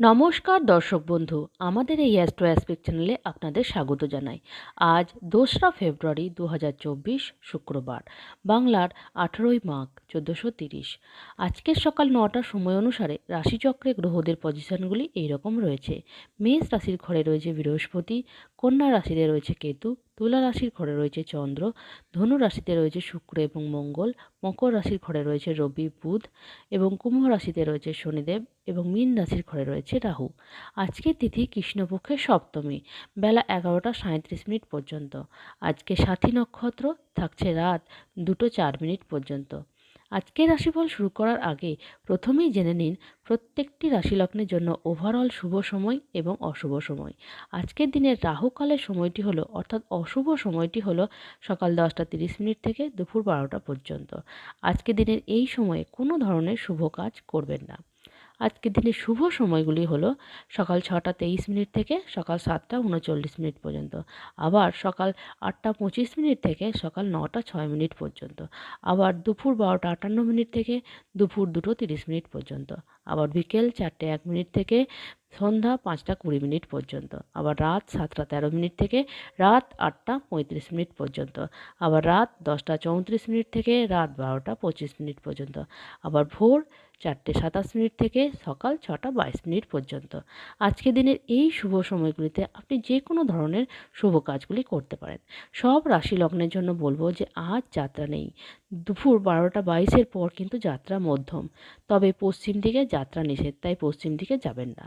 নমস্কার দর্শক বন্ধু, আমাদের এই অ্যাস্ট্রো অ্যাসপেক্ট চ্যানেলে আপনাদের স্বাগত জানাই। আজ দোসরা ফেব্রুয়ারি দু হাজার চব্বিশ শুক্রবার, বাংলার আঠেরোই মাঘ চোদ্দোশো তিরিশ। আজকের সকাল নটার সময় অনুসারে রাশিচক্রে গ্রহদের পজিশনগুলি এইরকম রয়েছে। মেষ রাশির ঘরে রয়েছে বৃহস্পতি, কন্যা রাশিতে রয়েছে কেতু তুলা রাশির ঘরে রয়েছে চন্দ্র, ধনু রাশিতে রয়েছে শুক্র এবং মঙ্গল, মকর রাশির ঘরে রয়েছে রবি, বুধ এবং কুম্ভ রাশিতে রয়েছে শনিদেব এবং মীন রাশির ঘরে রয়েছে রাহু। আজকের তিথি কৃষ্ণপক্ষের সপ্তমী, বেলা এগারোটা সাঁত্রিশ মিনিট পর্যন্ত। আজকে সাথী নক্ষত্র থাকছে রাত দুটো চার মিনিট পর্যন্ত। আজকের রাশিফল শুরু করার আগে প্রথমেই জেনে নিন প্রত্যেকটি রাশি লগ্নের জন্য ওভারঅল শুভ সময় এবং অশুভ সময়। আজকের দিনের রাহুকালের সময়টি হলো, অর্থাৎ অশুভ সময়টি হলো সকাল দশটা তিরিশ মিনিট থেকে দুপুর বারোটা পর্যন্ত। আজকের দিনের এই সময়ে কোনো ধরনের শুভ কাজ করবেন না। আজকের দিনের শুভ সময়গুলি হলো সকাল ছটা তেইশ মিনিট থেকে সকাল সাতটা উনচল্লিশ মিনিট পর্যন্ত, আবার সকাল আটটা পঁচিশ মিনিট থেকে সকাল নটা ছয় মিনিট পর্যন্ত, আবার দুপুর বারোটা আটান্ন মিনিট থেকে দুপুর দুটো তিরিশ মিনিট পর্যন্ত, আবার বিকেল চারটে এক মিনিট থেকে সন্ধ্যা পাঁচটা কুড়ি মিনিট পর্যন্ত, আবার রাত সাতটা তেরো মিনিট থেকে রাত আটটা পঁয়ত্রিশ মিনিট পর্যন্ত, আবার রাত দশটা চৌত্রিশ মিনিট থেকে রাত বারোটা পঁচিশ মিনিট পর্যন্ত, আবার ভোর চারটে সাতাশ মিনিট থেকে সকাল ছটা বাইশ মিনিট পর্যন্ত। আজকে দিনের এই শুভ সময়গুলিতে আপনি যে কোনো ধরনের শুভ কাজগুলি করতে পারেন। সব রাশি লগ্নের জন্য বলব যে আজ যাত্রা নেই। দুপুর বারোটা বাইশের পর কিন্তু যাত্রা মধ্যম। তবে পশ্চিম দিকে যাত্রা নিষেধ, তাই পশ্চিম দিকে যাবেন না।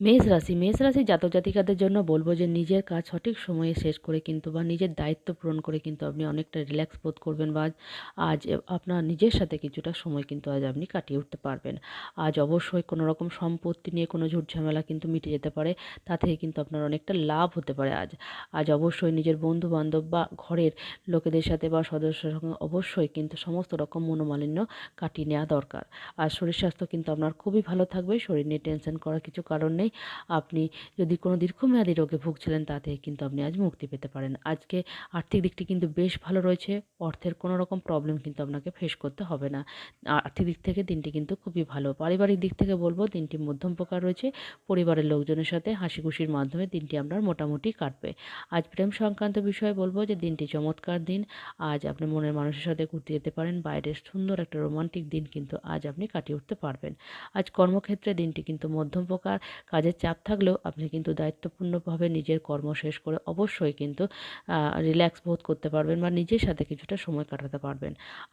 মেষ রাশি মেষ রাশি জাতক জাতিকাদের জন্য বলব যে নিজের কাজ সঠিক সময়ে শেষ করে কিন্তু বা নিজের দায়িত্ব পূরণ করে কিন্তু আপনি অনেকটা রিল্যাক্স বোধ করবেন বা আজ আপনার নিজের সাথে কিছুটা সময় কিন্তু আজ আপনি কাটিয়ে উঠতে পারবেন। আজ অবশ্যই কোনো রকম সম্পত্তি নিয়ে কোনো ঝামেলা কিন্তু মিটে যেতে পারে, তা থেকে কিন্তু আপনার অনেকটা লাভ হতে পারে আজ। আজ অবশ্যই নিজের বন্ধু বান্ধব বা ঘরের লোকেদের সাথে বা সদস্যের সঙ্গে অবশ্যই কিন্তু সমস্ত রকম মনোমালিন্য কাটিয়ে নেওয়া দরকার। আর শরীর স্বাস্থ্য কিন্তু আপনার খুবই ভালো থাকবে, শরীর নিয়ে টেনশন করার কিছু কারণ নেই। আপনি যদি কোনো দীর্ঘমেয়াদী রোগে ভুগছিলেন, তা থেকে কিন্তু আপনি আজ মুক্তি পেতে পারেন। আজকে আর্থিক দিকটি কিন্তু বেশ ভালো রয়েছে। অর্থের কোনো রকম প্রবলেম কিন্তু আপনাকে ফেস করতে হবে না। আর্থিক দিক থেকে দিনটি কিন্তু খুবই ভালো। পারিবারিক দিক থেকে বলব, দিনটি মধ্যম প্রকার রয়েছে। পরিবারের লোকজনের সাথে হাসি খুশির মাধ্যমে দিনটি আপনার মোটামুটি কাটবে। আজ প্রেম সংক্রান্ত বিষয়ে বলব যে, দিনটি চমৎকার দিন। আজ আপনি মনের মানুষের সাথে ঘুরতে যেতে পারেন। বাইরের সুন্দর একটা রোমান্টিক দিন কিন্তু আজ আপনি কাটিয়ে উঠতে পারবেন। আজ কর্মক্ষেত্রে দিনটি কিন্তু মধ্যম প্রকার। কাজের চাপ থাকলেও আপনি কিন্তু দায়িত্বপূর্ণভাবে নিজের কর্ম শেষ করে অবশ্যই কিন্তু রিল্যাক্স বোধ করতে পারবেন বা নিজের সাথে কিছুটা সময় কাটাতে পারবেন।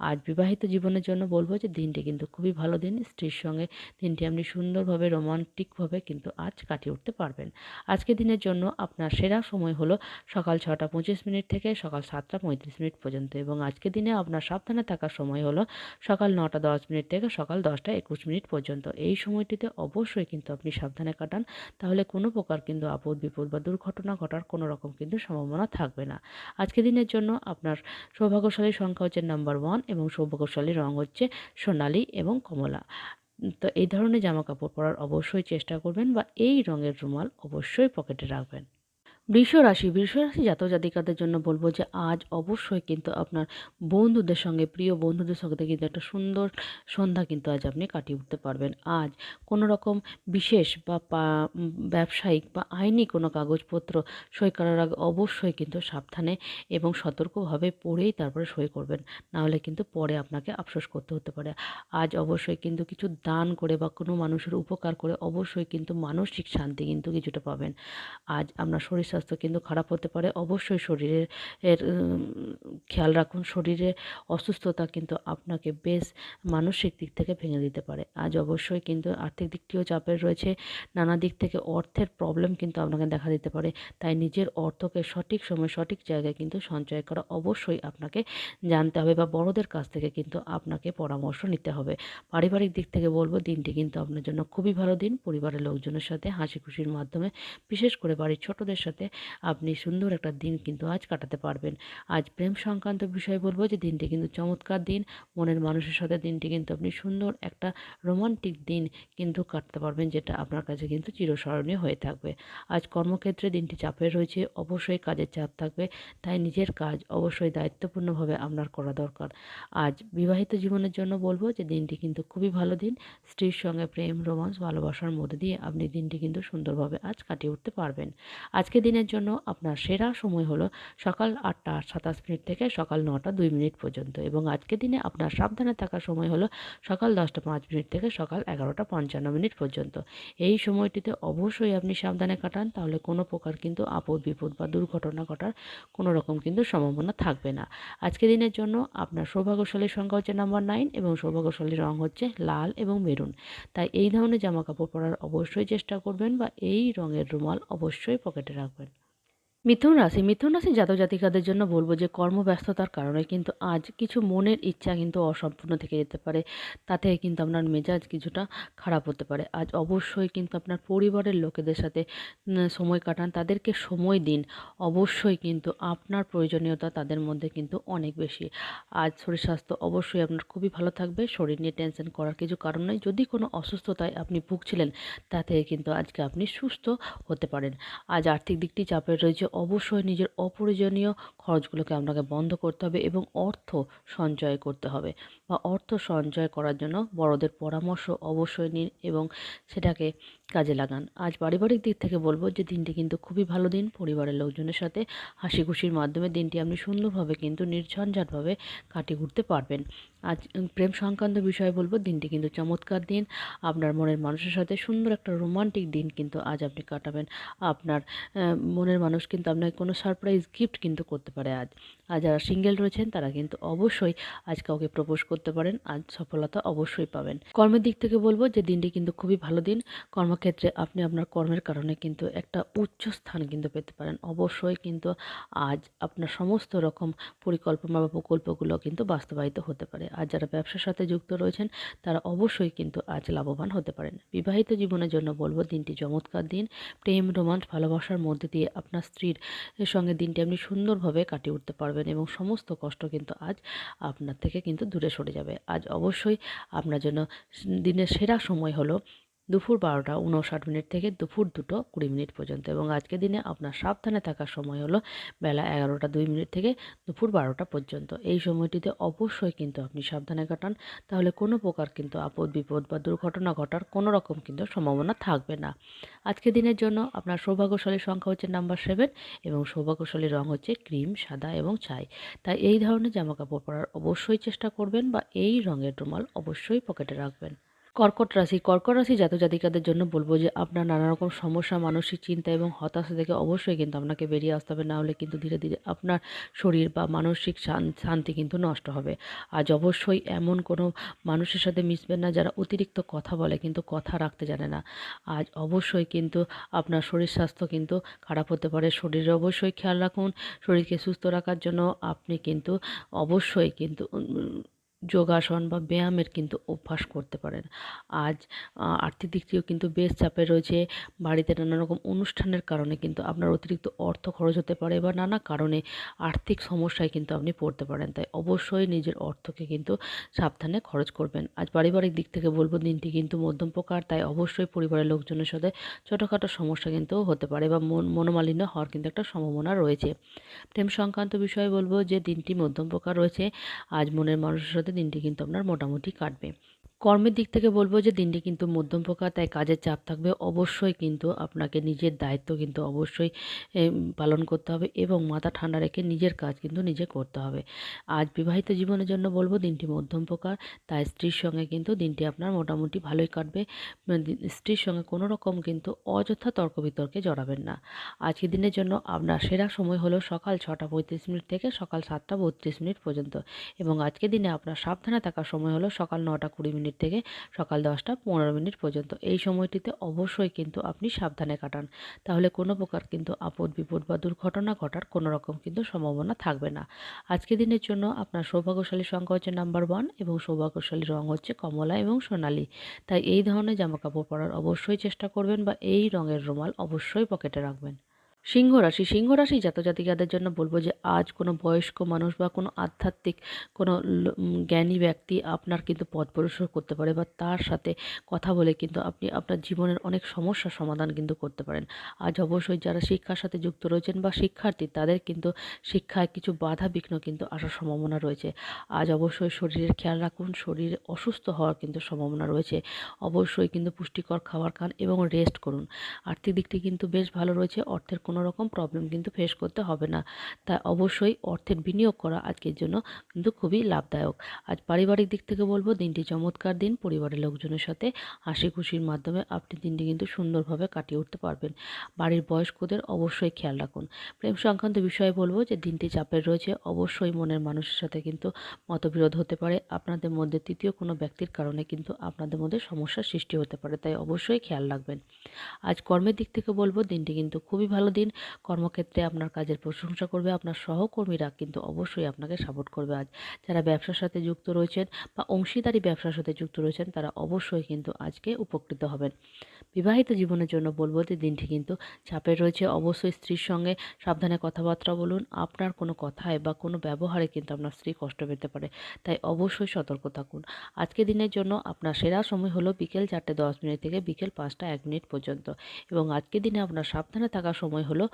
আজ বিবাহিত জীবনের জন্য বলব যে দিনটি কিন্তু খুবই ভালো দিন। স্ত্রীর সঙ্গে দিনটি আপনি সুন্দরভাবে, রোমান্টিকভাবে কিন্তু আজ কাটিয়ে উঠতে পারবেন। আজকে দিনের জন্য আপনার সেরা সময় হলো সকাল ছটা পঁচিশ মিনিট থেকে সকাল সাতটা পঁয়ত্রিশ মিনিট পর্যন্ত এবং আজকে দিনে আপনার সাবধানে থাকার সময় হলো সকাল নটা দশ মিনিট থেকে সকাল দশটা একুশ মিনিট পর্যন্ত। এই সময়টিতে অবশ্যই কিন্তু আপনি সাবধানে কাটান তাহলে কোনো প্রকার কিন্তু আপদ বিপদ বা দুর্ঘটনা ঘটার কোনো রকম কিন্তু সম্ভাবনা থাকবে না। আজকে দিনের জন্য আপনার সৌভাগ্যশালী সংখ্যা হচ্ছে নাম্বার ওয়ান এবং সৌভাগ্যশালী রং হচ্ছে সোনালি এবং কমলা। তো এই ধরনের জামা কাপড় পরার অবশ্যই চেষ্টা করবেন বা এই রঙের রুমাল অবশ্যই পকেটে রাখবেন। বৃষ রাশি বৃষ জাতক জাতিকাদের জন্য বলব যে, আজ অবশ্যই কিন্তু আপনার বন্ধুদের সঙ্গে, প্রিয় বন্ধুদের সঙ্গে কিন্তু একটা সুন্দর সন্ধ্যা কিন্তু আজ আপনি কাটিয়ে উঠতে পারবেন। আজ কোনো রকম বিশেষ বা ব্যবসায়িক বা আইনি কোনো কাগজপত্র সই করার আগে অবশ্যই কিন্তু সাবধানে এবং সতর্কভাবে পড়েই তারপরে সই করবেন। নাহলে কিন্তু পরে আপনাকে আফসোস করতে হতে পারে। আজ অবশ্যই কিন্তু কিছু দান করে বা কোনো মানুষের উপকার করে অবশ্যই কিন্তু মানসিক শান্তি কিন্তু কিছুটা পাবেন। আজ আপনার শরীর স্বাস্থ্য কিন্তু খারাপ হতে পারে, অবশ্যই শরীরের, এর খেয়াল রাখুন, শরীরে অসুস্থতা কিন্তু আপনাকে বেশ মানসিক দিক থেকে ভেঙে দিতে পারে। আজ অবশ্যই কিন্তু আর্থিক দিকটিও চাপের রয়েছে, নানা দিক থেকে অর্থের প্রবলেম কিন্তু আপনাকে দেখা দিতে পারে, তাই নিজের অর্থকে সঠিক সময়, সঠিক জায়গায় কিন্তু সঞ্চয় করা অবশ্যই আপনাকে জানতে হবে বা বড়দের কাছ থেকে কিন্তু আপনাকে পরামর্শ নিতে হবে। পারিবারিক দিক থেকে বলব, দিনটি কিন্তু আপনার জন্য খুবই ভালো দিন, পরিবারের লোকজনের সাথে হাসি খুশির মাধ্যমে, বিশেষ করে বাড়ির ছোটদের সাথে সাথে আপনি সুন্দর একটা দিন কিন্তু আজ কাটাতে পারবেন। আজ প্রেম সংক্রান্ত বিষয় বলব যে দিনটি কিন্তু চমৎকার দিন। মনের মানুষের সাথে দিনটি কিন্তু আপনি সুন্দর একটা রোমান্টিক দিন কিন্তু কাটতে পারবেন যেটা আপনার কাছে কিন্তু চিরস্মরণীয় হয়ে থাকবে। আজ কর্মক্ষেত্রে দিনটি চাপের রয়েছে, অবশ্যই কাজের চাপ থাকবে। তাই নিজের কাজ অবশ্যই দায়িত্বপূর্ণভাবে আপনার করা দরকার। আজ বিবাহিত জীবনের জন্য বলব যে দিনটি কিন্তু খুবই ভালো দিন। স্ত্রীর সঙ্গে প্রেম, রোমান্স, ভালোবাসার মধ্যে দিয়ে আপনি দিনটি কিন্তু সুন্দরভাবে আজ কাটিয়ে উঠতে পারবেন। আজকে দিনের জন্য আপনার সেরা সময় হলো সকাল আটটা সাতাশ মিনিট থেকে সকাল নটা দুই মিনিট পর্যন্ত এবং আজকে দিনে আপনার সাবধানে থাকার সময় হলো সকাল দশটা পাঁচ মিনিট থেকে সকাল এগারোটা পঞ্চান্ন মিনিট পর্যন্ত। এই সময়টিতে অবশ্যই আপনি সাবধানে কাটান, তাহলে কোনো প্রকার কিন্তু আপদ বিপদ বা দুর্ঘটনা ঘটার কোনো রকম কিন্তু সম্ভাবনা থাকবে না। আজকে দিনের জন্য আপনার সৌভাগ্যশালী সংখ্যা হচ্ছে নাম্বার নাইন এবং সৌভাগ্যশালী রং হচ্ছে লাল এবং মেরুন তাই এই ধরনের জামা কাপড় পরার অবশ্যই চেষ্টা করবেন বা এই রঙের রুমাল অবশ্যই পকেটে রাখবেন। মিথুন রাশি মিথুন রাশি জাতক জাতিকাদের জন্য বলব যে কর্মব্যস্ততার কারণে কিন্তু আজ কিছু মনের ইচ্ছা কিন্তু অসম্পূর্ণ থেকে যেতে পারে। তাতে কিন্তু আপনার মেজাজ কিছুটা খারাপ হতে পারে। আজ অবশ্যই কিন্তু আপনার পরিবারের লোকেদের সাথে সময় কাটান। তাদেরকে সময় দিন। অবশ্যই কিন্তু আপনার প্রয়োজনীয়তা তাদের মধ্যে কিন্তু অনেক বেশি। আজ শরীর স্বাস্থ্য অবশ্যই আপনার খুবই ভালো থাকবে। শরীর নিয়ে টেনশন করার কিছু কারণ নয় যদি কোনো অসুস্থতায় আপনি ভুগছিলেন তাতে কিন্তু আজকে আপনি সুস্থ হতে পারেন। আজ আর্থিক দিকটি চাপের রয়েছে। অবশ্যই নিজের অপ্রয়োজনীয় খরচগুলোকে আপনাকে বন্ধ করতে হবে এবং অর্থ সঞ্চয় করতে হবে বা অর্থ সঞ্চয় করার জন্য বড়দের পরামর্শ অবশ্যই নিন এবং সেটাকে কাজে লাগান। আজ পারিবারিক দিক থেকে বলব যে দিনটি কিন্তু খুবই ভালো দিন পরিবারের লোকজনের সাথে হাসি খুশির মাধ্যমে দিনটি আপনি সুন্দরভাবে কিন্তু নির্ঝঞ্ঝাটভাবে কাটিয়ে উঠতে পারবেন। আজ প্রেম সংক্রান্ত বিষয়ে বলব। দিনটি কিন্তু চমৎকার দিন। আপনার মনের মানুষের সাথে সুন্দর একটা রোমান্টিক দিন কিন্তু আজ আপনি কাটাবেন। আপনার মনের মানুষ কিন্তু আপনাকে কোনো সারপ্রাইজ গিফট কিন্তু করতে পারে আজ। আর যারা সিঙ্গেল রয়েছেন, তারা কিন্তু অবশ্যই আজ কাউকে প্রপোজ করতে পারেন। আজ সফলতা অবশ্যই পাবেন। কর্মের দিক থেকে বলব যে, দিনটি কিন্তু খুবই ভালো দিন। কর্মক্ষেত্রে আপনি আপনার কর্মের কারণে কিন্তু একটা উচ্চ স্থান কিন্তু পেতে পারেন। অবশ্যই কিন্তু আজ আপনার সমস্ত রকম পরিকল্পনা বা প্রকল্পগুলো কিন্তু বাস্তবায়িত হতে পারে। আর যারা ব্যবসার সাথে যুক্ত রয়েছেন, তারা অবশ্যই কিন্তু আজ লাভবান হতে পারেন। বিবাহিত জীবনের জন্য বলব, দিনটি চমৎকার দিন। প্রেম, রোমান্স, ভালোবাসার মধ্যে দিয়ে আপনার স্ত্রীর সঙ্গে দিনটি আপনি সুন্দরভাবে কাটিয়ে উঠতে পারবেন এবং সমস্ত কষ্ট কিন্তু আজ আপনার থেকে কিন্তু দূরে সরে যাবে। আজ অবশ্যই আপনার জন্য দিনের সেরা সময় হলো দুপুর বারোটা, উনষাট মিনিট থেকে দুপুর দুটো কুড়ি মিনিট পর্যন্ত। এবং আজকের দিনে আপনার সাবধানে থাকার সময় হলো বেলা এগারোটা দুই মিনিট থেকে দুপুর বারোটা পর্যন্ত। এই সময়টিতে অবশ্যই কিন্তু আপনি সাবধানে কাটান। তাহলে কোনো প্রকার কিন্তু আপদ বিপদ বা দুর্ঘটনা ঘটার কোনো রকম কিন্তু সম্ভাবনা থাকবে না। আজকের দিনের জন্য আপনার সৌভাগ্যশালী সংখ্যা হচ্ছে নাম্বার সেভেন এবং সৌভাগ্যশালী রং হচ্ছে ক্রিম, সাদা এবং ছাই। তাই এই ধরনের জামাকাপড় পরার অবশ্যই চেষ্টা করবেন বা এই রঙের রুমাল অবশ্যই পকেটে রাখবেন। কর্কট রাশি কর্কট রাশি জাতক জাতিকাদের জন্য বলব যে, আপনার নানা রকম সমস্যা, মানসিক চিন্তা এবং হতাশা থেকে অবশ্যই কিন্তু আপনাকে বেরিয়ে আসতে হবে। না হলে কিন্তু ধীরে ধীরে আপনার শরীর বা মানসিক শান্তি কিন্তু নষ্ট হবে। আজ অবশ্যই এমন কোনো মানুষের সাথে মিশবেন না যারা অতিরিক্ত কথা বলে কিন্তু কথা রাখতে জানে না। আজ অবশ্যই কিন্তু আপনার শরীর স্বাস্থ্য কিন্তু খারাপ হতে পারে। শরীরে অবশ্যই খেয়াল রাখুন। শরীরকে সুস্থ রাখার জন্য আপনি কিন্তু অবশ্যই কিন্তু যোগাসন বা ব্যায়ামের কিন্তু অভ্যাস করতে পারেন। আজ আর্থিক দিক থেকেও কিন্তু বেশ চাপে রয়েছে। বাড়িতে নানা রকম অনুষ্ঠানের কারণে কিন্তু আপনার অতিরিক্ত অর্থ খরচ হতে পারে বা নানা কারণে আর্থিক সমস্যায় কিন্তু আপনি পড়তে পারেন। তাই অবশ্যই নিজের অর্থকে কিন্তু সাবধানে খরচ করবেন। আজ পারিবারিক দিক থেকে বলব, দিনটি কিন্তু মধ্যম প্রকার। তাই অবশ্যই পরিবারের লোকজনের সাথে ছোটোখাটো সমস্যা কিন্তু হতে পারে বা মন, মনোমালিন্য হওয়ার কিন্তু একটা সম্ভাবনা রয়েছে। প্রেম সংক্রান্ত বিষয়ে বলব যে, দিনটি মধ্যম প্রকার রয়েছে। আজ মনের মানুষের দিনটি কিন্তু আপনার মোটামুটি কাটবে। কর্মের দিক থেকে বলব যে দিনটি কিন্তু মধ্যম প্রকার, তাই কাজের চাপ থাকবে। অবশ্যই কিন্তু আপনাকে নিজের দায়িত্ব কিন্তু অবশ্যই পালন করতে হবে এবং মাথা ঠান্ডা রেখে নিজের কাজ কিন্তু নিজে করতে হবে। আজ বিবাহিত জীবনের জন্য বলব দিনটি মধ্যম প্রকার, তাই স্ত্রীর সঙ্গে কিন্তু দিনটি আপনার মোটামুটি ভালোই কাটবে। স্ত্রীর সঙ্গে কোনো রকম কিন্তু অযথা তর্ক বিতর্কে জড়াবেন না। আজকের দিনের জন্য আপনার সেরা সময় হলো সকাল ছটা পঁয়ত্রিশ মিনিট থেকে সকাল সাতটা বত্রিশ মিনিট পর্যন্ত এবং আজকের দিনে আপনার সাবধানে থাকার সময় হলো সকাল নটা কুড়ি মিনিট মিনিট থেকে সকাল দশটা পনেরো মিনিট পর্যন্ত। এই সময়টিতে অবশ্যই কিন্তু আপনি সাবধানে কাটান। তাহলে কোনো প্রকার কিন্তু আপদ বিপদ বা দুর্ঘটনা ঘটার কোনো রকম কিন্তু সম্ভাবনা থাকবে না। আজকের দিনের জন্য আপনার সৌভাগ্যশালী সংখ্যা হচ্ছে নাম্বার ওয়ান এবং সৌভাগ্যশালী রং হচ্ছে কমলা এবং সোনালি। তাই এই ধরনের জামাকাপড় পরার অবশ্যই চেষ্টা করবেন বা এই রঙের রুমাল অবশ্যই পকেটে রাখবেন। সিংহ রাশি সিংহ রাশি জাতজাতিকাদের জন্য বলব যে, আজ কোনো বয়স্ক মানুষ বা কোনো আধ্যাত্মিক কোনো জ্ঞানী ব্যক্তি আপনার কিন্তু পথ প্রদর্শন করতে পারে বা তার সাথে কথা বলে কিন্তু আপনি আপনার জীবনের অনেক সমস্যার সমাধান কিন্তু করতে পারেন। আজ অবশ্যই যারা শিক্ষার সাথে যুক্ত রয়েছেন বা শিক্ষার্থী, তাদের কিন্তু শিক্ষায় কিছু বাধা বিঘ্ন কিন্তু আসার সম্ভাবনা রয়েছে। আজ অবশ্যই শরীরের খেয়াল রাখুন, শরীর অসুস্থ হওয়ার কিন্তু সম্ভাবনা রয়েছে। অবশ্যই কিন্তু পুষ্টিকর খাবার খান এবং রেস্ট করুন। আর্থিক দিকটি কিন্তু বেশ ভালো রয়েছে, অর্থের কোনো রকম প্রবলেম কিন্তু ফেস করতে হবে না। তাই অবশ্যই অর্থের বিনিয়োগ করা আজকের জন্য কিন্তু খুবই লাভদায়ক। আজ পারিবারিক দিক থেকে বলব, দিনটি চমৎকার দিন, পরিবারের লোকজনের সাথে হাসি খুশির মাধ্যমে আপনি দিনটি কিন্তু সুন্দরভাবে কাটিয়ে উঠতে পারবেন। বাড়ির বয়স্কদের অবশ্যই খেয়াল রাখুন। প্রেম সংক্রান্ত বিষয়ে বলব যে, দিনটি চাপের রয়েছে, অবশ্যই মনের মানুষের সাথে কিন্তু মতবিরোধ হতে পারে। আপনাদের মধ্যে তৃতীয় কোনো ব্যক্তির কারণে কিন্তু আপনাদের মধ্যে সমস্যার সৃষ্টি হতে পারে, তাই অবশ্যই খেয়াল রাখবেন। আজ কর্মের দিক থেকে বলব, দিনটি কিন্তু খুবই ভালো দিন। কর্মক্ষেত্রে আপনার কাজের প্রশংসা করবে আপনার সহকর্মীরা কিন্তু অবশ্যই আপনাকে সাপোর্ট করবে আজ। যারা ব্যবসার সাথে যুক্ত রয়েছেন বা অংশীদারি ব্যবসার সাথে যুক্ত রয়েছেন তারা অবশ্যই কিন্তু আজকে উপকৃত হবেন। বিবাহিত জীবনের জন্য বলব যে দিনটি কিন্তু চাপে রয়েছে। অবশ্যই স্ত্রীর সঙ্গে সাবধানে কথাবার্তা বলুন। আপনার কোনো কথায় বা কোনো ব্যবহারে কিন্তু আপনার স্ত্রী কষ্ট পেতে পারে। তাই অবশ্যই সতর্ক থাকুন। আজকে দিনের জন্য আপনার সেরা সময় হলো বিকেল চারটে দশ মিনিট থেকে বিকেল পাঁচটা এক মিনিট পর্যন্ত। এবং আজকে দিনে আপনার সাবধানে থাকার সময় হলো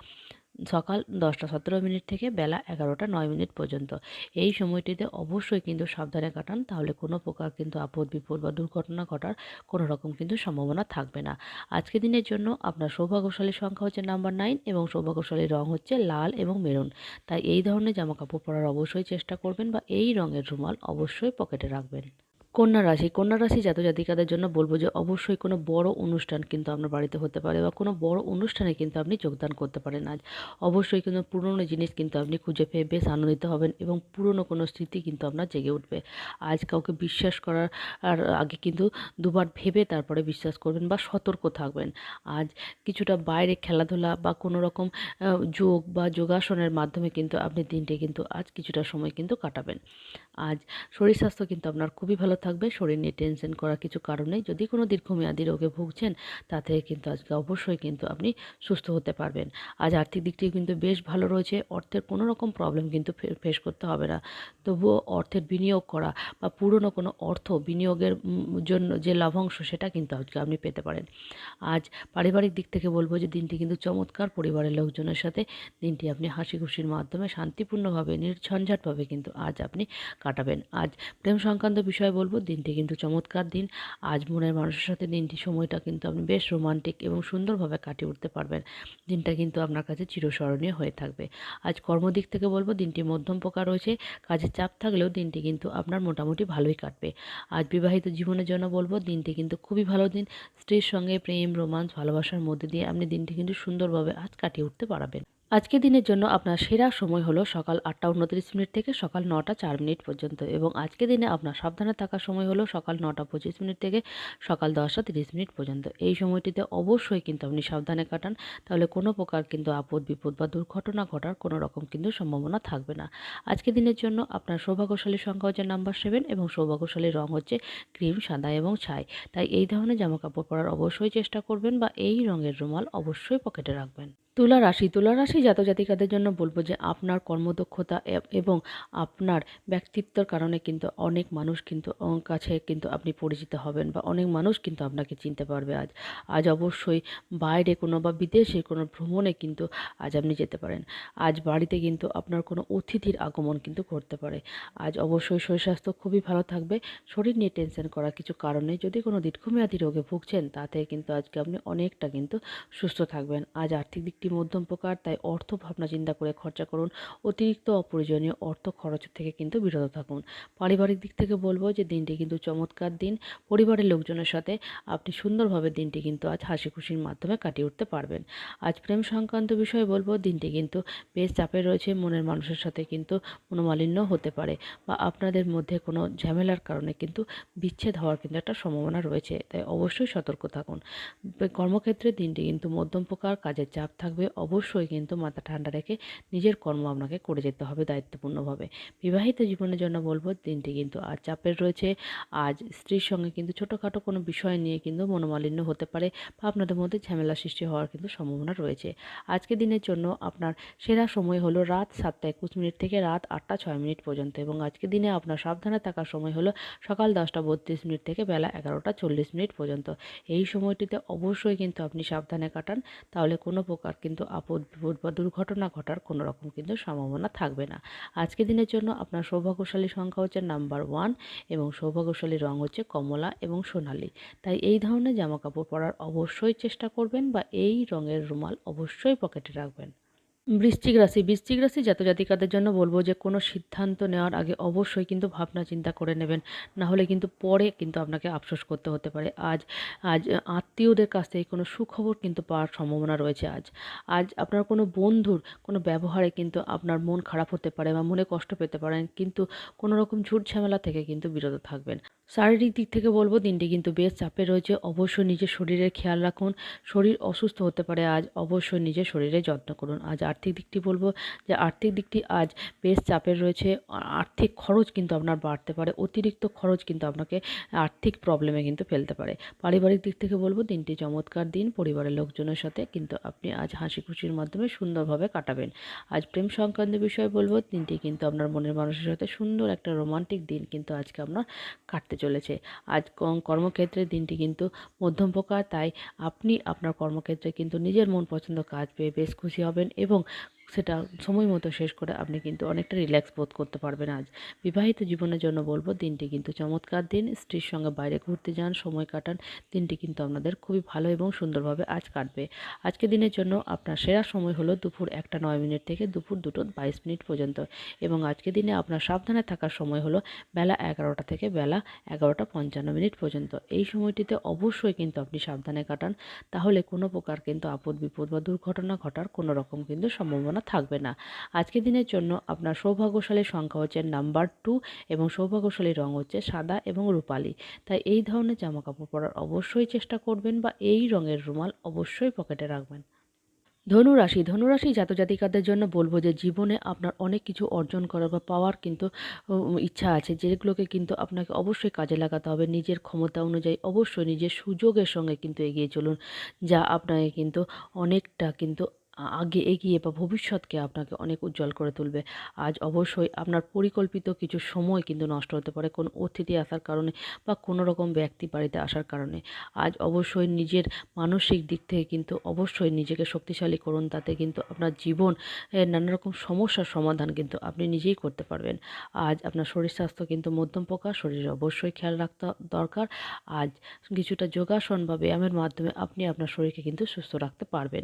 সকাল দশটা সতেরো মিনিট থেকে বেলা এগারোটা নয় মিনিট পর্যন্ত। এই সময়টিতে অবশ্যই কিন্তু সাবধানে কাটান, তাহলে কোনো প্রকার কিন্তু আপদ বিপদ বা দুর্ঘটনা ঘটার কোনো রকম কিন্তু সম্ভাবনা থাকবে না। আজকে দিনের জন্য আপনার সৌভাগ্যশালী সংখ্যা হচ্ছে নাম্বার নাইন এবং সৌভাগ্যশালী রং হচ্ছে লাল এবং মেরুন তাই এই ধরনের জামা কাপড় পরার অবশ্যই চেষ্টা করবেন বা এই রঙের রুমাল অবশ্যই পকেটে রাখবেন। কন্যা রাশি কন্যা রাশি জাত জাতিকাদের জন্য বলব যে অবশ্যই কোনো বড় অনুষ্ঠান কিন্তু আপনার বাড়িতে হতে পারে বা কোনো বড় অনুষ্ঠানে কিন্তু আপনি যোগদান করতে পারেন আজ। অবশ্যই কিন্তু পুরনো জিনিস কিন্তু আপনি খুঁজে পেয়ে বেশ আনন্দিত হবেন এবং পুরনো কোনো স্মৃতি কিন্তু আপনার জেগে উঠবে। আজ কাউকে বিশ্বাস করার আর আগে কিন্তু দুবার ভেবে তারপরে বিশ্বাস করবেন বা সতর্ক থাকবেন। আজ কিছুটা বাইরে খেলাধুলা বা কোনো রকম যোগ বা যোগাসনের মাধ্যমে কিন্তু আপনি দিনটি কিন্তু আজ কিছুটা সময় কিন্তু কাটাবেন। আজ শরীর স্বাস্থ্য কিন্তু আপনার খুবই ভালো থাকবে, শরীর নিয়ে টেনশন করার কিছু কারণ যদি কোনো দীর্ঘমেয়াদী রোগে ভুগছেন, তা থেকে কিন্তু আজকে অবশ্যই কিন্তু আপনি সুস্থ হতে পারবেন। আজ আর্থিক দিকটি কিন্তু বেশ ভালো রয়েছে, অর্থের কোনো রকম প্রবলেম কিন্তু ফেস করতে হবে না। তবুও অর্থের বিনিয়োগ করা বা পুরনো কোনো অর্থ বিনিয়োগের জন্য যে লাভাংশ, সেটা কিন্তু আজকে আপনি পেতে পারেন। আজ পারিবারিক দিক থেকে বলব যে, দিনটি কিন্তু চমৎকার পরিবারের লোকজনের সাথে। দিনটি আপনি হাসি খুশির মাধ্যমে শান্তিপূর্ণভাবে, নির্ঝঞ্ঝাটভাবে কিন্তু আজ আপনি কাটাবেন। আজ প্রেম সংক্রান্ত বিষয়ে বলব দিনটি কিন্তু চমৎকার দিন। আজ মনের মানুষের সাথে দিনটি, সময়টা কিন্তু আপনি বেশ রোমান্টিক এবং সুন্দরভাবে কাটিয়ে উঠতে পারবেন। দিনটা কিন্তু আপনার কাছে চিরস্মরণীয় হয়ে থাকবে। আজ কর্মদিক থেকে বলব, দিনটি মধ্যম প্রকার রয়েছে। কাজের চাপ থাকলেও দিনটি কিন্তু আপনার মোটামুটি ভালোই কাটবে। আজ বিবাহিত জীবনের জন্য বলব, দিনটি কিন্তু খুবই ভালো দিন। স্ত্রীর সঙ্গে প্রেম, রোমান্স, ভালোবাসার মধ্যে দিয়ে আপনি দিনটি কিন্তু সুন্দরভাবে আজ কাটিয়ে উঠতে পারবেন। আজকে দিনের জন্য আপনার সেরা সময় হলো সকাল আটটা উনত্রিশ মিনিট থেকে সকাল নটা চার মিনিট পর্যন্ত এবং আজকে দিনে আপনার সাবধানে থাকার সময় হলো সকাল নটা পঁচিশ মিনিট থেকে সকাল দশটা তিরিশ মিনিট পর্যন্ত। এই সময়টিতে অবশ্যই কিন্তু আপনি সাবধানে কাটান, তাহলে কোনো প্রকার কিন্তু আপদ বিপদ বা দুর্ঘটনা ঘটার কোনো রকম কিন্তু সম্ভাবনা থাকবে না। আজকে দিনের জন্য আপনার সৌভাগ্যশালী সংখ্যা হচ্ছে নাম্বার সেভেন এবং সৌভাগ্যশালী রং হচ্ছে ক্রিম, সাদা এবং ছাই। তাই এই ধরনের জামা কাপড় পরার অবশ্যই চেষ্টা করবেন বা এই রঙের রুমাল অবশ্যই পকেটে রাখবেন। তুলা রাশি তুলা রাশি জাতজাতিকাদের জন্য বলব যে আপনার কর্মদক্ষতা এবং আপনার ব্যক্তিত্বর কারণে কিন্তু অনেক মানুষ কিন্তু কাছে কিন্তু আপনি পরিচিত হবেন বা অনেক মানুষ কিন্তু আপনাকে চিনতে পারবে আজ। আজ অবশ্যই বাইরে কোনো বা বিদেশে কোনো ভ্রমণে কিন্তু আজ আপনি যেতে পারেন। আজ বাড়িতে কিন্তু আপনার কোনো অতিথির আগমন কিন্তু ঘটতে পারে। আজ অবশ্যই শরীর স্বাস্থ্য খুবই ভালো থাকবে। শরীর নিয়ে টেনশন করার কিছু কারণে যদি কোনো দীর্ঘমেয়াদী রোগে ভুগছেন তাতে কিন্তু আজকে আপনি অনেকটা কিন্তু সুস্থ থাকবেন। আজ আর্থিক দিকটি মধ্যম প্রকার, তাই অর্থ ভাবনা চিন্তা করে খরচা করুন। অতিরিক্ত অপ্রয়োজনীয় অর্থ খরচ থেকে কিন্তু বিরত থাকুন। পারিবারিক দিক থেকে বলব যে, দিনটি কিন্তু চমৎকার দিন। পরিবারের লোকজনের সাথে আপনি সুন্দরভাবে দিনটি কিন্তু আজ হাসি খুশির মাধ্যমে কাটিয়ে উঠতে পারবেন। আজ প্রেম সংক্রান্ত বিষয়ে বলব, দিনটি কিন্তু বেশ চাপে রয়েছে। মনের মানুষের সাথে কিন্তু মনোমালিন্য হতে পারে বা আপনাদের মধ্যে কোনো ঝামেলার কারণে কিন্তু বিচ্ছেদ হওয়ার কিন্তু একটা সম্ভাবনা রয়েছে। তাই অবশ্যই সতর্ক থাকুন। কর্মক্ষেত্রে দিনটি কিন্তু মধ্যম প্রকার, কাজের চাপ থাকলে থাকবে, অবশ্যই কিন্তু মাথা ঠান্ডা রেখে নিজের কর্ম আপনাকে করে যেতে হবে দায়িত্বপূর্ণভাবে। বিবাহিত জীবনের জন্য বলব, দিনটি কিন্তু আজ চাপের রয়েছে। আজ স্ত্রীর সঙ্গে কিন্তু ছোটোখাটো কোনো বিষয় নিয়ে কিন্তু মনোমালিন্য হতে পারে বা আপনাদের মধ্যে ঝামেলা সৃষ্টি হওয়ার কিন্তু সম্ভাবনা রয়েছে। আজকে দিনের জন্য আপনার সেরা সময় হলো রাত সাতটা একুশ মিনিট থেকে রাত আটটা ছয় মিনিট পর্যন্ত এবং আজকে দিনে আপনার সাবধানে থাকার সময় হলো সকাল দশটা বত্রিশ মিনিট থেকে বেলা এগারোটা চল্লিশ মিনিট পর্যন্ত। এই সময়টিতে অবশ্যই কিন্তু আপনি সাবধানে কাটান, তাহলে কোনো প্রকার কিন্তু আপদ, বিপদ বা দুর্ঘটনা ঘটার কোনো রকম কিন্তু সম্ভাবনা থাকবে না। আজকে দিনের জন্য আপনার সৌভাগ্যশালী সংখ্যা হচ্ছে নাম্বার ওয়ান এবং সৌভাগ্যশালী রং হচ্ছে কমলা এবং সোনালি। তাই এই ধরনের জামাকাপড় পরার অবশ্যই চেষ্টা করবেন বা এই রঙের রুমাল অবশ্যই পকেটে রাখবেন। বৃশ্চিক রাশি বৃশ্চিক রাশি জাতজাতিকাদের জন্য বলব যে, কোনো সিদ্ধান্ত নেওয়ার আগে অবশ্যই কিন্তু ভাবনা চিন্তা করে নেবেন। না হলে কিন্তু পরে কিন্তু আপনাকে আফসোস করতে হতে পারে। আজ আজ আত্মীয়দের কাছ থেকে কোনো সুখবর কিন্তু পাওয়ার সম্ভাবনা রয়েছে আজ। আজ আপনার কোনো বন্ধুর কোনো ব্যবহারে কিন্তু আপনার মন খারাপ হতে পারে বা মনে কষ্ট পেতে পারেন, কিন্তু কোনো রকম ঝুট ঝামেলা থেকে কিন্তু বিরত থাকবেন। শারীরিক দিক থেকে বলব দিনটি কিন্তু বেশ চাপে রয়েছে। অবশ্যই নিজের শরীরের খেয়াল রাখুন। শরীর অসুস্থ হতে পারে আজ, অবশ্যই নিজের শরীরের যত্ন করুন। আজ আর্থিক দিকটি বলব যে আর্থিক দিকটি আজ বেশ চাপের রয়েছে। আর্থিক খরচ কিন্তু আপনার বাড়তে পারে। অতিরিক্ত খরচ কিন্তু আপনাকে আর্থিক প্রবলেমে কিন্তু ফেলতে পারে। পারিবারিক দিক থেকে বলব দিনটি চমৎকার দিন। পরিবারের লোকজনের সাথে কিন্তু আপনি আজ হাসি খুশির মাধ্যমে সুন্দরভাবে কাটাবেন। আজ প্রেম সংক্রান্ত বিষয়ে বলব দিনটি কিন্তু আপনার মনের মানুষের সাথে সুন্দর একটা রোমান্টিক দিন কিন্তু আজকে আপনার কাটতে চলেছে। আজ কর্মক্ষেত্রে দিনটি কিন্তু মধ্যম প্রকার তাই আপনি আপনার কর্মক্ষেত্রে কিন্তু নিজের মন পছন্দ কাজ পেয়ে বেশ খুশি হবেন এবং সেটা সময় মতো শেষ করে আপনি কিন্তু অনেকটা রিল্যাক্স বোধ করতে পারবেন আজ। বিবাহিত জীবনের জন্য বলব, দিনটি কিন্তু চমৎকার দিন। স্ত্রীর সঙ্গে বাইরে ঘুরতে যান, সময় কাটান। দিনটি কিন্তু আপনাদের খুবই ভালো এবং সুন্দরভাবে আজ কাটবে। আজকে দিনের জন্য আপনার সেরা সময় হলো দুপুর একটা নয় মিনিট থেকে দুপুর দুটো বাইশ মিনিট পর্যন্ত। এবং আজকে দিনে আপনার সাবধানে থাকার সময় হলো বেলা এগারোটা থেকে বেলা এগারোটা পঞ্চান্ন মিনিট পর্যন্ত। এই সময়টিতে অবশ্যই কিন্তু আপনি সাবধানে কাটান। তাহলে কোনো প্রকার কিন্তু আপদ বিপদ বা দুর্ঘটনা ঘটার কোনো রকম কিন্তু সম্ভাবনা থাকবে না। আজকের দিনের জন্য আপনার সৌভাগ্যশালী সংখ্যা হচ্ছে নাম্বার টু এবং সৌভাগ্যশালী রং হচ্ছে সাদা এবং রূপালি। তাই এই ধরনের জামা কাপড় পরার অবশ্যই চেষ্টা করবেন বা এই রঙের রুমাল অবশ্যই পকেটে রাখবেন। ধনুরাশি ধনুরাশি জাতজাতিকাদের জন্য বলব যে জীবনে আপনার অনেক কিছু অর্জন করার বা পাওয়ার কিন্তু ইচ্ছা আছে। যেগুলোকে কিন্তু আপনাকে অবশ্যই কাজে লাগাতে হবে। নিজের ক্ষমতা অনুযায়ী অবশ্যই নিজের সুযোগের সঙ্গে কিন্তু এগিয়ে চলুন। যা আপনাকে কিন্তু অনেকটা কিন্তু আগে এগিয়ে বা ভবিষ্যৎকে আপনাকে অনেক উজ্জ্বল করে তুলবে। আজ অবশ্যই আপনার পরিকল্পিত কিছু সময় কিন্তু নষ্ট হতে পারে কোনো অতিথি আসার কারণে বা কোনো রকম ব্যক্তি বাড়িতে আসার কারণে। আজ অবশ্যই নিজের মানসিক দিক থেকে কিন্তু অবশ্যই নিজেকে শক্তিশালী করুন, তাতে কিন্তু আপনার জীবন নানা রকম সমস্যার সমাধান কিন্তু আপনি নিজেই করতে পারবেন। আজ আপনার শরীর স্বাস্থ্য কিন্তু মধ্যম প্রকার শরীরে অবশ্যই খেয়াল রাখতে দরকার। আজ কিছুটা যোগাসন বা ব্যায়ামের মাধ্যমে আপনি আপনার শরীরকে কিন্তু সুস্থ রাখতে পারবেন।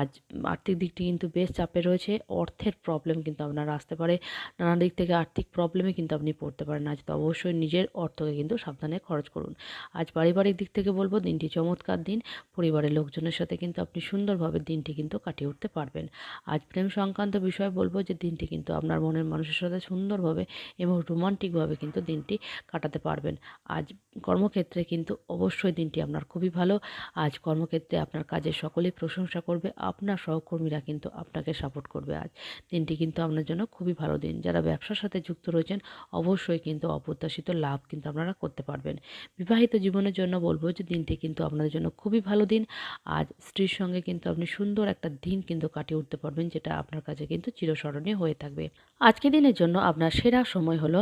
আজ আর্থিক দিকটি কিন্তু বেশ চাপে রয়েছে। অর্থের প্রবলেম কিন্তু আপনার আসতে পারে। নানা দিক থেকে আর্থিক প্রবলেমে কিন্তু আপনি পড়তে পারেন আজ তো অবশ্যই নিজের অর্থকে কিন্তু সাবধানে খরচ করুন। আজ পারিবারিক দিক থেকে বলব, দিনটি চমৎকার দিন। পরিবারের লোকজনের সাথে কিন্তু আপনি সুন্দরভাবে দিনটি কিন্তু কাটিয়ে উঠতে পারবেন। আজ প্রেম সংক্রান্ত বিষয়ে বলব যে, দিনটি কিন্তু আপনার মনের মানুষের সাথে সুন্দরভাবে এবং রোমান্টিকভাবে কিন্তু দিনটি কাটাতে পারবেন। আজ কর্মক্ষেত্রে কিন্তু অবশ্যই দিনটি আপনার খুবই ভালো। আজ কর্মক্ষেত্রে আপনার কাজের সকলেই প্রশংসা করবে। আপনার সহকর্মীরা কিন্তু আপনাকে সাপোর্ট করবে। আজ দিনটি কিন্তু আপনার জন্য খুবই ভালো দিন। যারা ব্যবসার সাথে যুক্ত রয়েছেন, অবশ্যই কিন্তু অপ্রত্যাশিত লাভ কিন্তু আপনারা করতে পারবেন। বিবাহিত জীবনের জন্য বলব যে, দিনটি কিন্তু আপনাদের জন্য খুবই ভালো দিন। আজ স্ত্রীর সঙ্গে কিন্তু আপনি সুন্দর একটা দিন কিন্তু কাটিয়ে উঠতে পারবেন, যেটা আপনার কাছে কিন্তু চিরস্মরণীয় হয়ে থাকবে। আজকে দিনের জন্য আপনার সেরা সময় হলো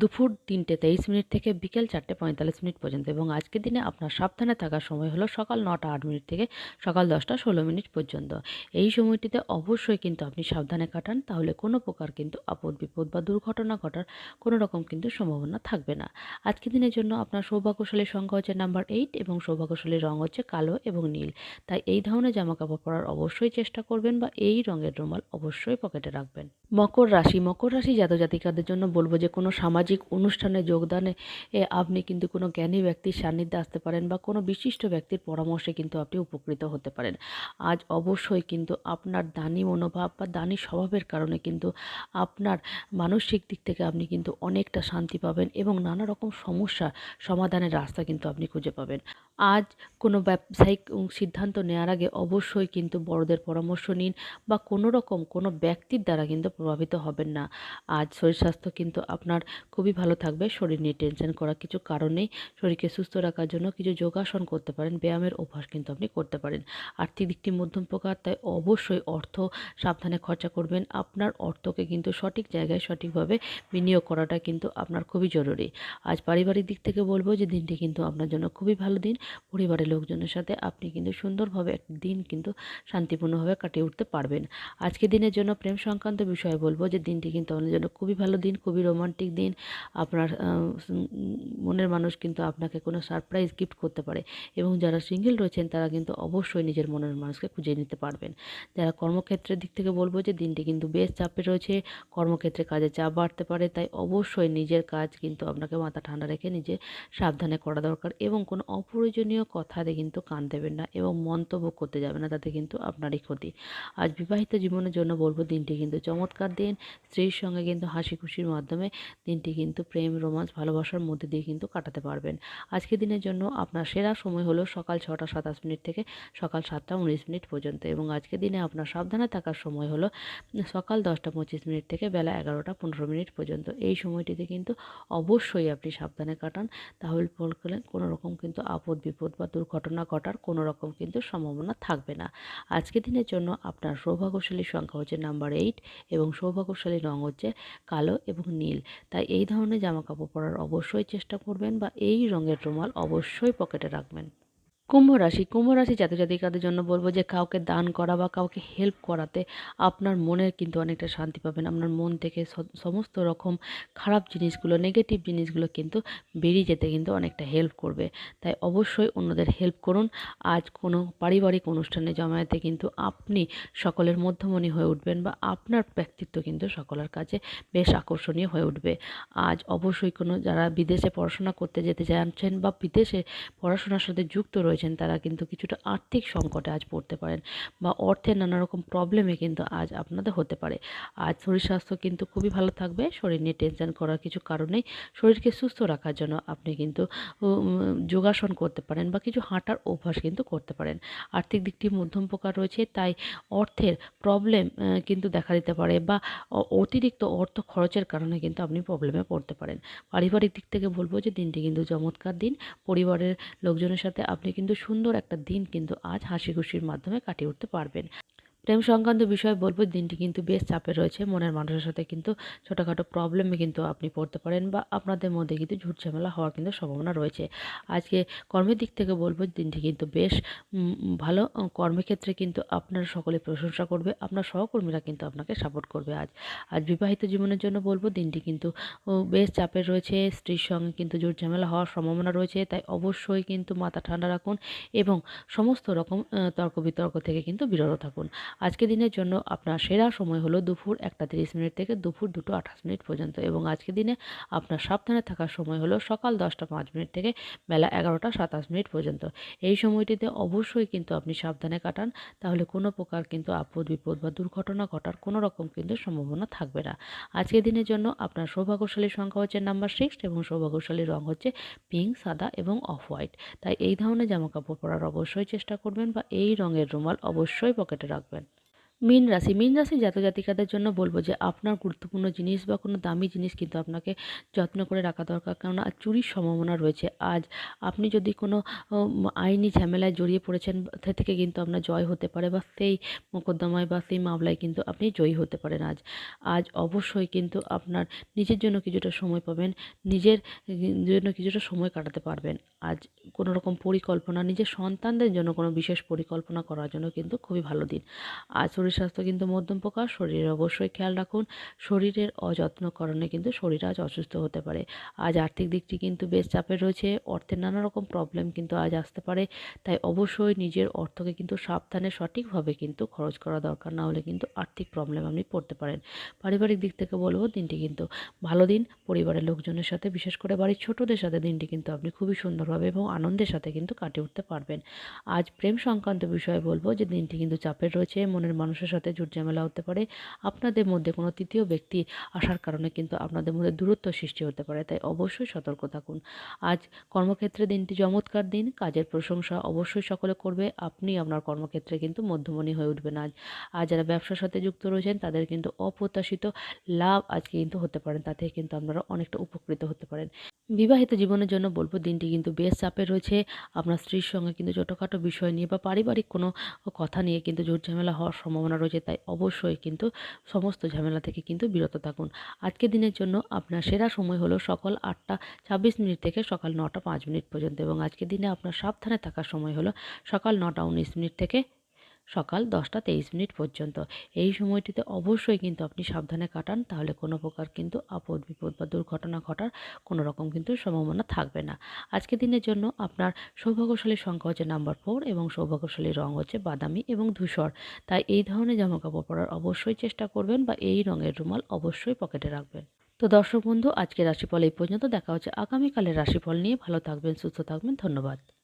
দুপুর তিনটে তেইশ মিনিট থেকে বিকেল চারটে পঁয়তাল্লিশ মিনিট পর্যন্ত এবং আজকের দিনে আপনার সাবধানে থাকার সময় হলো সকাল নটা আট মিনিট থেকে সকাল দশটা ষোলো মিনিট পর্যন্ত। এই সময়টিতে অবশ্যই কিন্তু আপনি সাবধানে কাটান, তাহলে কোনো প্রকার কিন্তু আপদ বিপদ বা দুর্ঘটনা ঘটার কোনো রকম কিন্তু সম্ভাবনা থাকবে না। আজকের দিনের জন্য আপনার সৌভাগ্যশালী সংখ্যা হচ্ছে নাম্বার এইট এবং সৌভাগ্যশালী রং হচ্ছে কালো এবং নীল। তাই এই ধরনের জামা কাপড় পরার অবশ্যই চেষ্টা করবেন বা এই রঙের রুমাল অবশ্যই পকেটে রাখবেন। মকর রাশি মকর রাশি জাতজাতিকাদের জন্য বলব যে কোনো সামাজিক অনুষ্ঠানে যোগদানে আপনি কিন্তু কোনো জ্ঞানী ব্যক্তির সান্নিধ্যে আসতে পারেন বা কোনো বিশিষ্ট ব্যক্তির পরামর্শে কিন্তু আপনি উপকৃত হতে পারেন। আজ অবশ্যই কিন্তু আপনার দানি মনোভাব বা দানি স্বভাবের কারণে কিন্তু আপনার মানসিক দিক থেকে আপনি কিন্তু অনেকটা শান্তি পাবেন এবং নানা রকম সমস্যা সমাধানের রাস্তা কিন্তু আপনি খুঁজে পাবেন। আজ কোনো ব্যবসায়িক সিদ্ধান্ত নেওয়ার আগে অবশ্যই কিন্তু বড়দের পরামর্শ নিন বা কোনো রকম কোনো ব্যক্তির দ্বারা কিন্তু প্রভাবিত হবেন না। আজ শরীর স্বাস্থ্য কিন্তু আপনার খুবই ভালো থাকবে, শরীর নিয়ে টেনশন করার কিছু কারণ নেই, শরীরকে সুস্থ রাখার জন্য কিছু যোগাসন করতে পারেন, ব্যায়ামের অভ্যাস কিন্তু আপনি করতে পারেন। আর্থিক দিকটি মধ্যম প্রকার তাই অবশ্যই অর্থ সাবধানে খরচা করবেন, আপনার অর্থকে কিন্তু সঠিক জায়গায় সঠিকভাবে বিনিয়োগ করাটা কিন্তু আপনার খুবই জরুরি। আজ পারিবারিক দিক থেকে বলব যে দিনটি কিন্তু আপনার জন্য খুবই ভালো দিন পরিবারের লোকজনের সাথে আপনি কিন্তু সুন্দরভাবে একটি দিন কিন্তু শান্তিপূর্ণভাবে কাটিয়ে উঠতে পারবেন। আজকে দিনের জন্য প্রেম সংক্রান্ত বিষয়ে বলব যে দিনটি কিন্তু আপনার জন্য খুবই ভালো দিন, খুবই রোমান্টিক দিন। আপনার মনের মানুষ কিন্তু আপনাকে কোনো সারপ্রাইজ গিফট করতে পারে এবং যারা সিঙ্গেল রয়েছেন তারা কিন্তু অবশ্যই নিজের মনের মানুষকে খুঁজে নিতে পারবেন। যারা কর্মক্ষেত্রের দিক থেকে বলব যে দিনটি কিন্তু বেশ চাপে রয়েছে, কর্মক্ষেত্রে কাজে চাপ বাড়তে পারে, তাই অবশ্যই নিজের কাজ কিন্তু আপনাকে মাথা ঠান্ডা রেখে নিজে সাবধানে করা দরকার এবং কোনো অপ্রয়োজনীয় কথাতে কিন্তু কান দেবেন না এবং মন্তব্য করতে যাবেন না, তাতে কিন্তু আপনারই ক্ষতি। আজ বিবাহিত জীবনের জন্য বলব, দিনটি কিন্তু চমৎকার দিন। স্ত্রীর সঙ্গে কিন্তু হাসি খুশির মাধ্যমে দিনটি কিন্তু প্রেম, রোমান্স, ভালোবাসার মধ্যে দিয়ে কিন্তু কাটাতে পারবেন। আজকের দিনের জন্য আপনার সেরা সময় হলো সকাল ছটা সাতাশ মিনিট থেকে সকাল সাতটা উনিশ মিনিট পর্যন্ত এবং আজকে দিনে আপনার সাবধানে থাকার সময় হলো সকাল দশটা পঁচিশ মিনিট থেকে বেলা এগারোটা পনেরো মিনিট পর্যন্ত। এই সময়টিতে কিন্তু অবশ্যই আপনি সাবধানে কাটান। তাহলে বললেন কোনো রকম কিন্তু আপদ বিপদ বা দুর্ঘটনা ঘটার কোনো রকম কিন্তু সম্ভাবনা থাকবে না। আজকে দিনের জন্য আপনার সৌভাগ্যশালী সংখ্যা হচ্ছে নাম্বার এইট এবং সৌভাগ্যশালী রং হচ্ছে কালো এবং নীল। তাই এই ধরনের জামাকাপড় পরার অবশ্যই চেষ্টা করবেন বা এই রঙের রুমাল অবশ্যই পকেটে রাখবেন। কুম্ভ রাশি কুম্ভ রাশি জাতিকাদের জন্য বলব যে, কাউকে দান করা বা কাউকে হেল্প করাতে আপনার মনের কিন্তু অনেকটা শান্তি পাবেন। আপনার মন থেকে সমস্ত রকম খারাপ জিনিসগুলো নেগেটিভ জিনিসগুলো কিন্তু বেরিয়ে যেতে কিন্তু অনেকটা হেল্প করবে। তাই অবশ্যই অন্যদের হেল্প করুন। আজ কোনো পারিবারিক অনুষ্ঠানে জমায়েতে কিন্তু আপনি সকলের মধ্যমণি হয়ে উঠবেন বা আপনার ব্যক্তিত্ব কিন্তু সকলের কাছে বেশ আকর্ষণীয় হয়ে উঠবে। আজ অবশ্যই কোনো যারা বিদেশে পড়াশোনা করতে যেতে চাচ্ছেন বা বিদেশে পড়াশোনার সাথে যুক্ত রয়েছেন তারা কিন্তু কিছুটা আর্থিক সংকটে আজ পড়তে পারেন বা অর্থের নানা রকম প্রবলেমে কিন্তু আজ আপনাদের হতে পারে। আজ শরীর স্বাস্থ্য কিন্তু খুবই ভালো থাকবে, শরীর নিয়ে টেনশন করার কিছু কারণেই শরীরকে সুস্থ রাখার জন্য আপনি কিন্তু যোগাসন করতে পারেন বা কিছু হাঁটার অভ্যাস কিন্তু করতে পারেন। আর্থিক দিকটি মধ্যম প্রকার রয়েছে, তাই অর্থের প্রবলেম কিন্তু দেখা দিতে পারে বা অতিরিক্ত অর্থ খরচের কারণে কিন্তু আপনি প্রবলেমে পড়তে পারেন। পারিবারিক দিক থেকে বলব যে দিনটি কিন্তু চমৎকার দিন। পরিবারের লোকজনের সাথে আপনি কিন্তু সুন্দর একটা দিন কিন্তু আজ হাসি খুশির মাধ্যমে কাটিয়ে উঠতে পারবেন। প্রেম সংক্রান্ত বিষয়ে বলব, দিনটি কিন্তু বেশ চাপে রয়েছে। মনের মানুষের সাথে কিন্তু ছোটোখাটো প্রবলেমে কিন্তু আপনি পড়তে পারেন বা আপনাদের মধ্যে কিন্তু ঝুট ঝামেলা হওয়ার কিন্তু সম্ভাবনা রয়েছে। আজকে কর্মের দিক থেকে বলব, দিনটি কিন্তু বেশ ভালো। কর্মক্ষেত্রে কিন্তু আপনার সকলে প্রশংসা করবে, আপনার সহকর্মীরা কিন্তু আপনাকে সাপোর্ট করবে আজ। আজ বিবাহিত জীবনের জন্য বলব, দিনটি কিন্তু বেশ চাপের রয়েছে। স্ত্রীর সঙ্গে কিন্তু জোর ঝামেলা হওয়ার সম্ভাবনা রয়েছে, তাই অবশ্যই কিন্তু মাথা ঠান্ডা রাখুন এবং সমস্ত রকম তর্ক বিতর্ক থেকে কিন্তু বিরত থাকুন। আজকে দিনের জন্য আপনার সেরা সময় হলো দুপুর একটা তিরিশ মিনিট থেকে দুপুর দুটো আঠাশ মিনিট পর্যন্ত এবং আজকে দিনে আপনার সাবধানে থাকার সময় হলো সকাল দশটা পাঁচ মিনিট থেকে বেলা এগারোটা সাতাশ মিনিট পর্যন্ত। এই সময়টিতে অবশ্যই কিন্তু আপনি সাবধানে কাটান, তাহলে কোনো প্রকার কিন্তু আপদ বিপদ বা দুর্ঘটনা ঘটার কোনো রকম কিন্তু সম্ভাবনা থাকবে না। আজকের দিনের জন্য আপনার সৌভাগ্যশালী সংখ্যা হচ্ছে নাম্বার সিক্স এবং সৌভাগ্যশালী রং হচ্ছে পিঙ্ক সাদা এবং অফ হোয়াইট তাই এই ধরনের জামা কাপড় পরার অবশ্যই চেষ্টা করবেন বা এই রঙের রুমাল অবশ্যই পকেটে রাখবেন। মীন রাশি মীন রাশি জাতক জাতিকাদের জন্য বলব যে আপনার গুরুত্বপূর্ণ জিনিস বা কোনো দামি জিনিস কিন্তু আপনাকে যত্ন করে রাখা দরকার। কেননা চুরির সম্ভাবনা রয়েছে। আজ আপনি যদি কোনো আইনি ঝামেলায় জড়িয়ে পড়েছেন থেকে কিন্তু আপনার জয় হতে পারে বা সেই মোকদ্দমায় বা সেই মামলায় কিন্তু আপনি জয়ী হতে পারেন আজ। আজ অবশ্যই কিন্তু আপনার নিজের জন্য কিছুটা সময় পাবেন, নিজের জন্য কিছুটা সময় কাটাতে পারবেন। আজ কোনো রকম পরিকল্পনা, নিজের সন্তানদের জন্য কোনো বিশেষ পরিকল্পনা করার জন্য কিন্তু খুবই ভালো দিন। আর শরীর স্বাস্থ্য কিন্তু মধ্যম প্রকার, শরীরের অবশ্যই খেয়াল রাখুন। শরীরের অযত্ন কারণে কিন্তু শরীর আজ অসুস্থ হতে পারে। আজ আর্থিক দিকটি কিন্তু বেশ চাপে রয়েছে, অর্থের নানা রকম প্রবলেম কিন্তু আজ আসতে পারে। তাই অবশ্যই নিজের অর্থকে কিন্তু সাবধানে, সঠিকভাবে কিন্তু খরচ করা দরকার, না হলে কিন্তু আর্থিক প্রবলেম আপনি পড়তে পারেন। পারিবারিক দিক থেকে বলব, দিনটি কিন্তু ভালো দিন। পরিবারের লোকজনের সাথে, বিশেষ করে বাড়ির ছোটদের সাথে দিনটি কিন্তু আপনি খুবই সুন্দরভাবে সুন্দরভাবে এবং আনন্দের সাথে কিন্তু কাটিয়ে উঠতে পারবেন। আজ প্রেম সংক্রান্ত বিষয়ে বলব যে দিনটি কিন্তু চাপের রয়েছে, মনের মানুষের সাথে জুট ঝামেলা হতে পারে, আপনাদের মধ্যে কোনো তৃতীয় ব্যক্তি আসার কারণে কিন্তু আপনাদের মধ্যে দূরত্ব সৃষ্টি হতে পারে, তাই অবশ্যই সতর্ক থাকুন। আজ কর্মক্ষেত্রে দিনটি চমৎকার দিন, কাজের প্রশংসা অবশ্যই সকলে করবে, আপনি আপনার কর্মক্ষেত্রে কিন্তু মধ্যমণি হয়ে উঠবেন আজ। আর যারা ব্যবসার সাথে যুক্ত রয়েছেন, তাদের কিন্তু অপ্রত্যাশিত লাভ আজকে কিন্তু হতে পারেন তাতে কিন্তু আপনারা অনেকটা উপকৃত হতে পারেন। বিবাহিত জীবনের জন্য বলব দিনটি কিন্তু বেশ চাপে রয়েছে। আপনার স্ত্রীর সঙ্গে কিন্তু ছোটোখাটো বিষয় নিয়ে বা পারিবারিক কোনো কথা নিয়ে কিন্তু ঝুট ঝামেলা হওয়ার সম্ভাবনা রয়েছে, তাই অবশ্যই কিন্তু সমস্ত ঝামেলা থেকে কিন্তু বিরত থাকুন। আজকের দিনের জন্য আপনার সেরা সময় হলো সকাল আটটা ছাব্বিশ মিনিট থেকে সকাল নটা পাঁচ মিনিট পর্যন্ত এবং আজকের দিনে আপনার সাবধানে থাকার সময় হলো সকাল নটা উনিশ মিনিট থেকে সকাল দশটা তেইশ মিনিট পর্যন্ত। এই সময়টিতে অবশ্যই কিন্তু আপনি সাবধানে কাটান, তাহলে কোনো প্রকার কিন্তু আপদ বিপদ বা দুর্ঘটনা ঘটার কোনো রকম কিন্তু সম্ভাবনা থাকবে না। আজকের দিনের জন্য আপনার সৌভাগ্যশালী সংখ্যা হচ্ছে নাম্বার ফোর এবং সৌভাগ্যশালী রং হচ্ছে বাদামি এবং ধূসর। তাই এই ধরনের জামা কাপড় পরার অবশ্যই চেষ্টা করবেন বা এই রঙের রুমাল অবশ্যই পকেটে রাখবেন। তো দর্শক বন্ধু, আজকের রাশিফল এই পর্যন্ত। দেখা হচ্ছে আগামীকালের রাশিফল নিয়ে। ভালো থাকবেন, সুস্থ থাকবেন। ধন্যবাদ।